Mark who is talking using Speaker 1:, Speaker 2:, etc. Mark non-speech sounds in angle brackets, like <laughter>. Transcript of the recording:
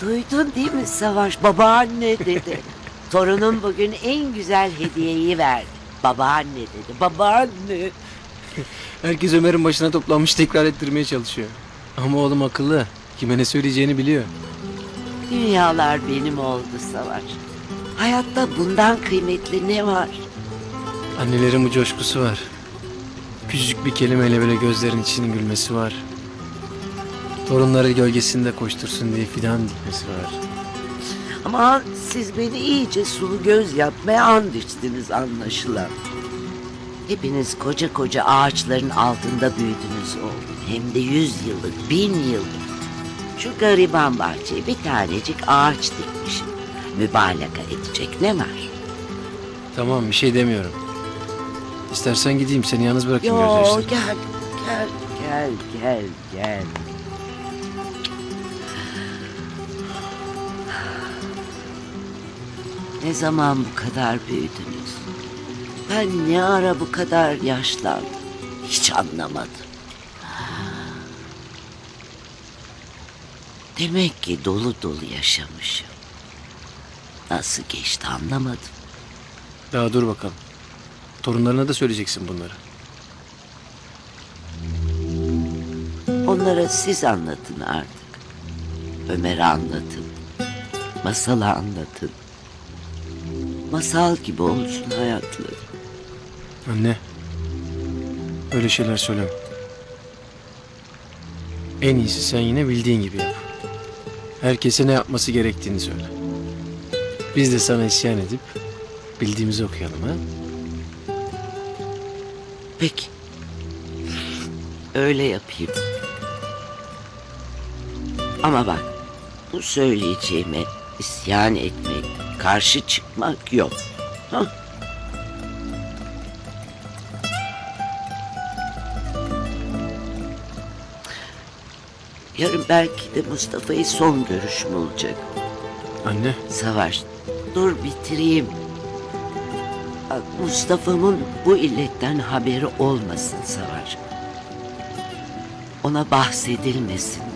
Speaker 1: Duydun değil mi Savaş? Babaanne dedi. <laughs> Torunum bugün en güzel hediyeyi verdi. Babaanne dedi. Babaanne.
Speaker 2: Herkes Ömer'in başına toplanmış tekrar ettirmeye çalışıyor. Ama oğlum akıllı. Kime ne söyleyeceğini biliyor.
Speaker 1: Dünyalar benim oldu Savaş. Hayatta bundan kıymetli ne var?
Speaker 2: Annelerin bu coşkusu var. Küçücük bir kelimeyle böyle gözlerin içinin gülmesi var. Torunları gölgesinde koştursun diye fidan dikmesi var.
Speaker 1: Ama siz beni iyice sulu göz yapmaya and içtiniz anlaşılan. Hepiniz koca koca ağaçların altında büyüdünüz oğlum. Hem de yüz yıllık, bin yıllık. Şu gariban bahçeye bir tanecik ağaç dikmişim. Mübalağa edecek ne var?
Speaker 2: Tamam bir şey demiyorum. İstersen gideyim seni yalnız bırakayım
Speaker 1: Yo gel, gel, gel, gel, gel. Ne zaman bu kadar büyüdünüz? Ben ne ara bu kadar yaşlandım? Hiç anlamadım. Demek ki dolu dolu yaşamışım. Nasıl geçti anlamadım.
Speaker 2: Daha dur bakalım. Torunlarına da söyleyeceksin bunları.
Speaker 1: Onlara siz anlatın artık. Ömer'e anlatın. Masalı anlatın. Masal gibi olsun hayatları.
Speaker 2: Anne. Öyle şeyler söyleme. En iyisi sen yine bildiğin gibi yap. Herkese ne yapması gerektiğini söyle. Biz de sana isyan edip bildiğimizi okuyalım ha?
Speaker 1: Peki. Öyle yapayım. Ama bak bu söyleyeceğime isyan etmek, karşı çıkmak yok. Hah. Yarın belki de Mustafa'yı son görüşüm olacak.
Speaker 2: Anne.
Speaker 1: Savaş, dur bitireyim. Bak, Mustafa'mın bu illetten haberi olmasın Savaş. Ona bahsedilmesin